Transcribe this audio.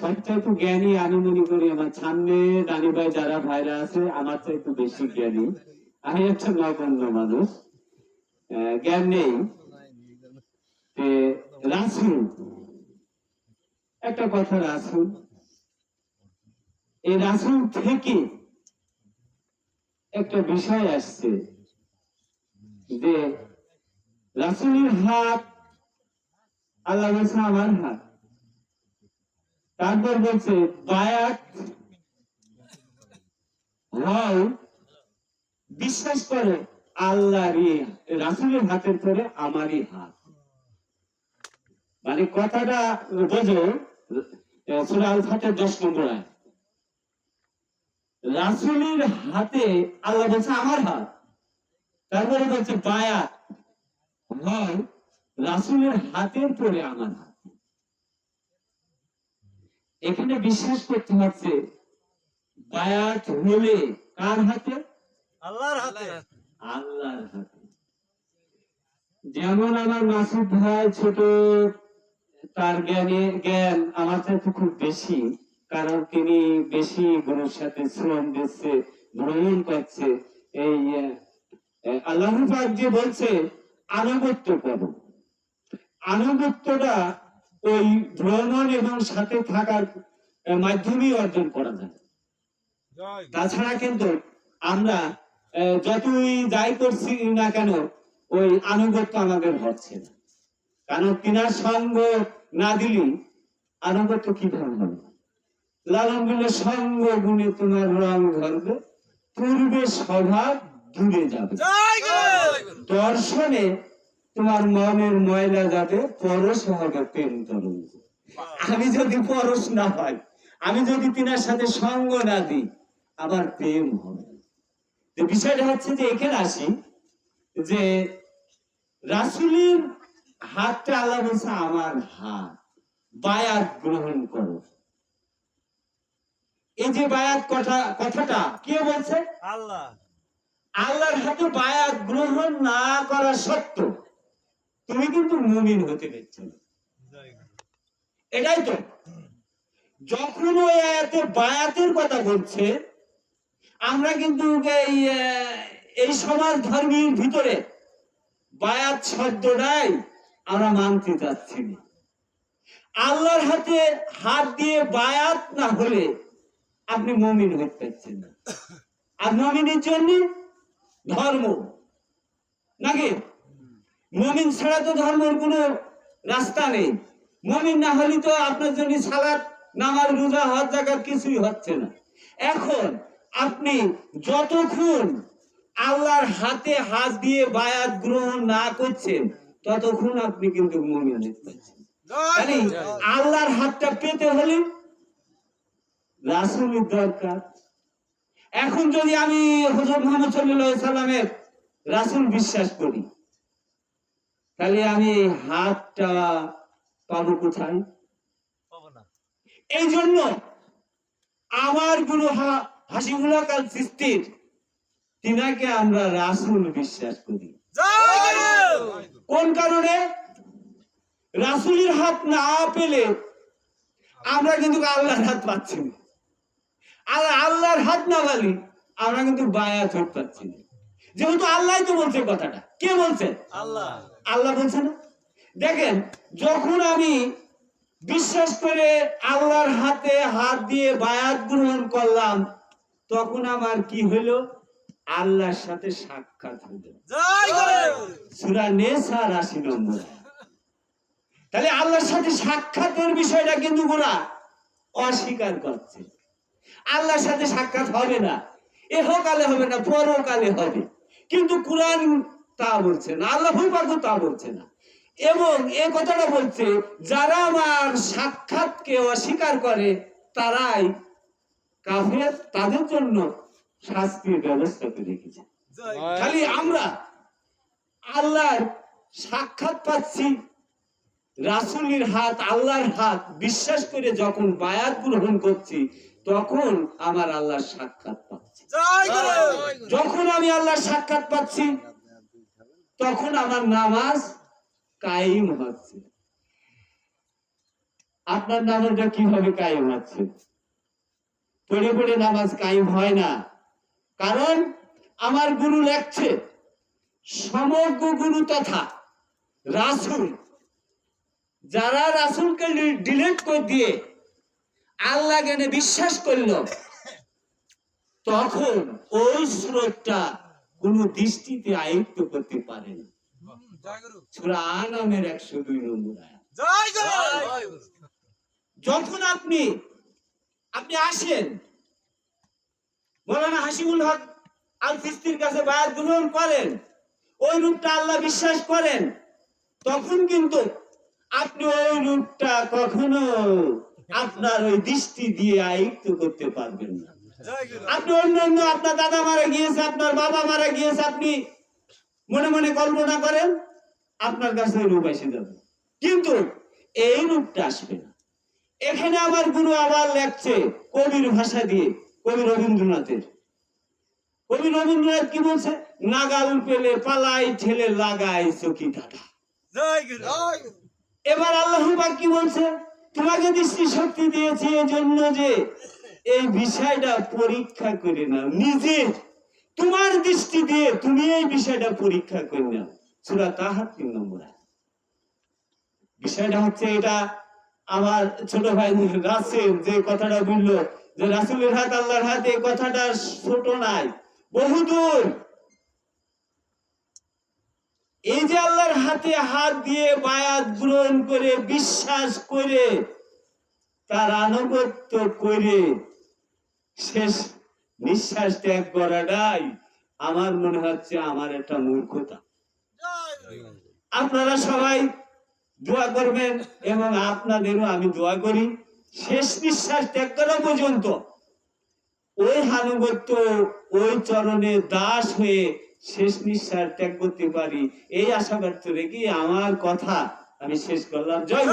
সবচাইতে জ্ঞানী আমি মনে করি আমার সামনে ভাই যারা ভাইরা আছে, আমার চাইতে বেশি জ্ঞানী। আমি নগণ্য মানুষ। জ্ঞান নেই। রাসুল। একটা কথা, রাসুল। এই রাসুল থেকে একটা বিষয় আসছে যে, রাসুলের হাত, আল্লাহ আমার হাত। তারপর বলছে বায়াত হও বিশ্বাস করে আল্লাহর রাসুলের হাতের পরে আমারই হাত। মানে কথাটা বোঝো সুরা আল ফাতের দশ নম্বর। রাসুলের হাতে আল্লাহ বলছে, আমার হাত। তারপরে বলছে বায়াত হয় রাসুলের হাতের পরে আমার হাত। এখানে বিশ্বাস করতে হচ্ছে বায়াত হলে কার হাতে? আল্লাহর হাতে। আল্লাহর হাতে। যেমন আমার মাসুদ ভাই ছোট তার জ্ঞানে জ্ঞান আমার চাইতে খুব বেশি কারণ তিনি বেশি গুরুর সাথে শ্রম দিচ্ছে ভ্রমণ করছে। এই আল্লাহ যে বলছে আনুগত্য করো। আনুগত্যটা ওই ভ্রমণ এবং সাথে থাকার আহ, মাধ্যমেই অর্জন করা যায়। তাছাড়া কিন্তু আমরা যতই যাই করছি না কেন ওই আনুগত্য আমাদের হচ্ছে না। কারণ কিনার সঙ্গ না দিলি আনুগত্য কীভাবে হবে লালন বলে সঙ্গ গুণে তোমার রং ধরবে পূর্বে স্বভাব দূরে যাবে। দর্শনে তোমার মনের ময়লা যাবে পরশ হবে প্রেম তরঙ্গ আমি যদি পরশ না পাই আমি যদি তিনার সাথে সঙ্গ না দিই আবার প্রেম হবে। তো বিষয়টা হচ্ছে যে এখানে আসি যে রাসুলের হাতটা আল্লাহ বলছে আমার হাত বায়াত গ্রহণ করো। এই যে বায়াত কথা কথাটা কে বলছে? আল্লাহ। আল্লাহর হাতে বায়াত গ্রহণ না করা সত্ত্বেও তুমি কিন্তু মুমিন হতে পারছ এটাই তো। যখন ওই আয়াতে বায়াতের কথা বলছে আমরা কিন্তু এই সমাজ ধর্মীর ভিতরে বায়াত শব্দটাই আমরা মানতে চাচ্ছি না। আল্লাহর হাতে হাত দিয়ে বায়াত না হলে আপনি মমিন হতে পারছেন না। আর মমিনের জন্য ধর্ম। নাকি? মমিন ছাড়া তো ধর্মের কোনো রাস্তা নেই। মমিন না হলে তো আপনার জন্য সালাত নামাজ, রোজা, হজ জাকাত কিছুই হচ্ছে না। এখন আপনি যতক্ষণ আল্লাহর হাতে হাত দিয়ে বায়াত গ্রহণ না করছেন, ততক্ষণ আপনি কিন্তু মমিন মানে আল্লাহর হাতটা পেতে হলে রাসুলের দরকার। এখন যদি আমি হজরত মোহাম্মদ সাল্লাল্লাহু সাল্লামের রাসুল বিশ্বাস করি তাহলে আমি হাতটা পাবো কোথায়? এই জন্য আমার গুরু কাল তিনাকে আমরা রাসুল বিশ্বাস করি। কোন কারণে? রাসুলের হাত না পেলে আমরা কিন্তু আল্লাহর হাত পাচ্ছি না। আর আল্লাহর হাত না পালি আমরা কিন্তু বায়াত হতে পাচ্ছি না। যেহেতু আল্লাহ তো বলছে কথাটা। কে বলছে? আল্লাহ। আল্লাহ বলছে না দেখেন যখন আমি বিশ্বাস করে আল্লাহর হাতে হাত দিয়ে বায়াত গ্রহণ করলাম তখন আমার কি হলো? আল্লাহর সাথে সাক্ষাৎ হলো। জয় গুরু সুরা নেসার আশি নম্বর। তাহলে আল্লাহর সাথে সাক্ষাতের বিষয়টা কিন্তু ওরা অস্বীকার করছে। আল্লাহর সাথে সাক্ষাৎ হবে না। এহকালে হবে না পরকালে হবে। কিন্তু কোরআন তা বলছে না আল্লাহ পাকও তা বলছে না। এবং এ কথাটা বলছে যারা আমার সাক্ষাৎকে অস্বীকার করে তারাই কাফের তাদের জন্য শাস্তির ব্যবস্থা করে রেখেছে। খালি আমরা আল্লাহর সাক্ষাৎ পাচ্ছি রাসুলের হাত আল্লাহর হাত বিশ্বাস করে যখন বায়াত গ্রহণ করছি তখন আমার আল্লাহর সাক্ষাৎ পাচ্ছি। যখন আমি আল্লাহর সাক্ষাৎ পাচ্ছি তখন আমার নামাজ কায়েম হচ্ছে। আপনার নামাজটা কীভাবে কায়েম হচ্ছে? পড়ে পড়ে নামাজ কায়েম হয় না। কারণ আমার গুরু লেখছে, সমগ্র গুরু তথা রাসুল, যারা রাসুলকে ডিলেট করে দিয়ে আল্লাহ জ্ঞানে বিশ্বাস করল, তখন ওই স্রোতটা কোন দৃষ্টিতে আয়ত্ত করতে পারে না। সুরা আনামের একশো দুই নম্বর যখন আপনি আপনি আসেন মৌলানা হাসিবুল হক আল ফিস্তির কাছে বায়াত গ্রহণ করেন ওই রূপটা আল্লাহ বিশ্বাস করেন তখন কিন্তু আপনি ওই রূপটা কখনো আপনার ওই দৃষ্টি দিয়ে আয়ত্ত করতে পারবেন না। আপনি আপনার দাদা মারা গিয়েছে, আপনার বাবা মারা গিয়েছে, আপনি মনে মনে কল্পনা করেন, আপনার কাছে রূপ এসে যাবে। কিন্তু এই রূপটা আসবে না। এখানে গুরু আবার লেখছে কবির ভাষা দিয়ে কবি রবীন্দ্রনাথের। কবি রবীন্দ্রনাথ কি বলছে? নাগাল পেলে পালাই, ঠেলে লাগাই চকি কাটা এবার আল্লাহ কি বলছে? তোমাকে দৃষ্টি শক্তি দিয়েছি এই জন্য যে এই বিষয়টা পরীক্ষা করে নাও। নিজে তোমার দৃষ্টি দিয়ে তুমি এই বিষয়টা পরীক্ষা করে নাও। সুরা তাহার তিন নম্বর। বিষয়টা হচ্ছে এটা আমার ছোট ভাই রাসেল যে কথাটা বলল যে রাসুলের হাত, আল্লাহর হাত, এই কথাটা ছোট নাই বহুদূর এই যে আল্লাহর হাতে হাত দিয়ে বায়াত গ্রহণ করে, বিশ্বাস করে, তার আনুগত্য করে শেষ নিঃশ্বাস ত্যাগ করাটাই আমার মনে হচ্ছে আমার একটা মূর্খতা। আপনারা সবাই দোয়া করবেন এবং আপনাদেরও আমি দোয়া করি। শেষ নিঃশ্বাস ত্যাগ করা পর্যন্ত ওই হানুগত্য, ওই চরণে দাস হয়ে শেষ নিঃশ্বাস ত্যাগ করতে পারি। এই আশা ব্যর্থ রেখে আমার কথা আমি শেষ করলাম। জয়